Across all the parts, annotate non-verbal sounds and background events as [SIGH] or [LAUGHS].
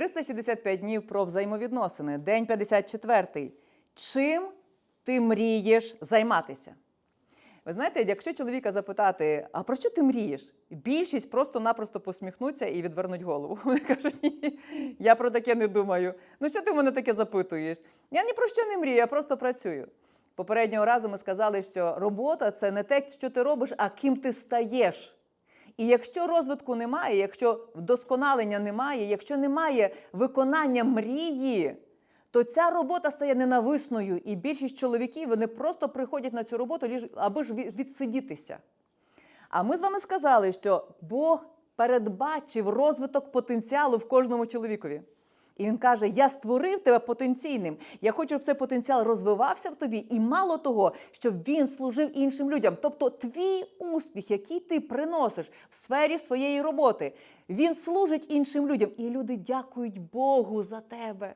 365 днів про взаємовідносини. День 54. Чим ти мрієш займатися? Ви знаєте, якщо чоловіка запитати, а про що ти мрієш? Більшість просто-напросто посміхнуться і відвернуть голову. [LAUGHS] Вони кажуть, ні, я про таке не думаю. Ну що ти мене таке запитуєш? Я ні про що не мрію, я просто працюю. Попереднього разу ми сказали, що робота це не те, що ти робиш, а ким ти стаєш. І якщо розвитку немає, якщо вдосконалення немає, якщо немає виконання мрії, то ця робота стає ненависною. І більшість чоловіків вони просто приходять на цю роботу, аби ж відсидітися. А ми з вами сказали, що Бог передбачив розвиток потенціалу в кожному чоловікові. І він каже: Я створив тебе потенційним. Я хочу, щоб цей потенціал розвивався в тобі, і мало того, щоб він служив іншим людям. Тобто, твій успіх, який ти приносиш в сфері своєї роботи, він служить іншим людям. І люди дякують Богу за тебе.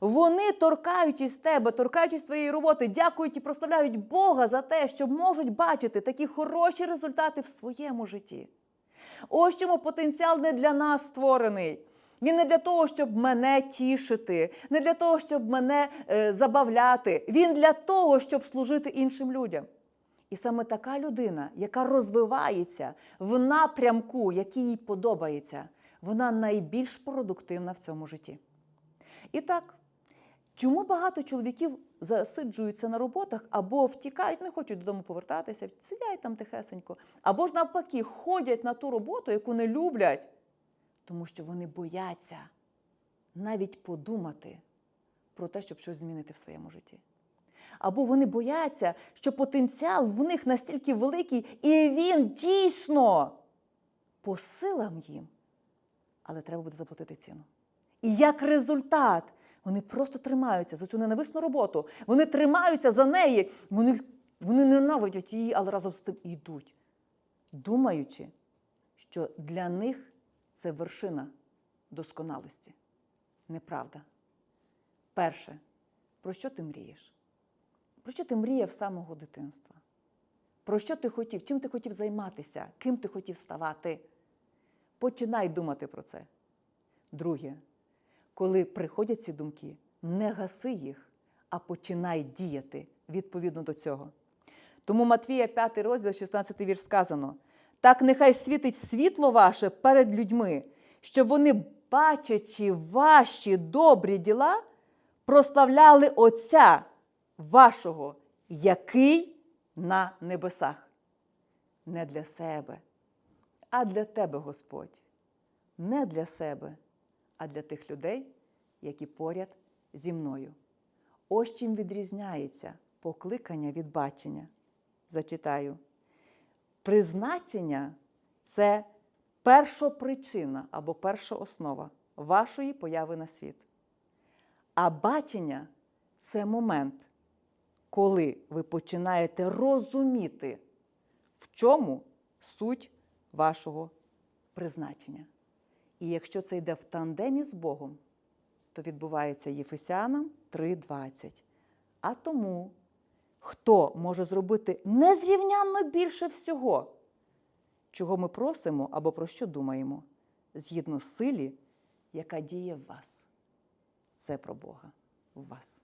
Вони, торкаючись тебе, торкаючись твоєї роботи, дякують і прославляють Бога за те, що можуть бачити такі хороші результати в своєму житті. Ось чому потенціал не для нас створений. Він не для того, щоб мене тішити, не для того, щоб мене е, забавляти. Він для того, щоб служити іншим людям. І саме така людина, яка розвивається в напрямку, який їй подобається, вона найбільш продуктивна в цьому житті. І так, чому багато чоловіків засиджуються на роботах або втікають, не хочуть додому повертатися, сидять там тихесенько, або ж навпаки ходять на ту роботу, яку не люблять, тому що вони бояться навіть подумати про те, щоб щось змінити в своєму житті. Або вони бояться, що потенціал в них настільки великий, і він дійсно по силам їм, але треба буде заплатити ціну. І як результат, вони просто тримаються за цю ненависну роботу. Вони тримаються за неї. Вони, вони ненавидять її, але разом з тим йдуть, думаючи, що для них це вершина досконалості. Неправда. Перше, про що ти мрієш? Про що ти мріяв самого дитинства? Про що ти хотів? Чим ти хотів займатися? Ким ти хотів ставати? Починай думати про це. Друге, коли приходять ці думки, не гаси їх, а починай діяти відповідно до цього. Тому Матвія 5 розділ, 16 вірш сказано: так нехай світить світло ваше перед людьми, щоб вони, бачачи ваші добрі діла, прославляли Отця вашого, який на небесах. Не для себе, а для тебе, Господь. Не для себе, а для тих людей, які поряд зі мною. Ось чим відрізняється покликання від бачення. Зачитаю. Призначення це першопричина або перша основа вашої появи на світ. А бачення це момент, коли ви починаєте розуміти, в чому суть вашого призначення. І якщо це йде в тандемі з Богом, то відбувається Єфесянам 3:20. А тому, хто може зробити незрівнянно більше всього, чого ми просимо або про що думаємо, згідно силі, яка діє в вас. Це про Бога в вас.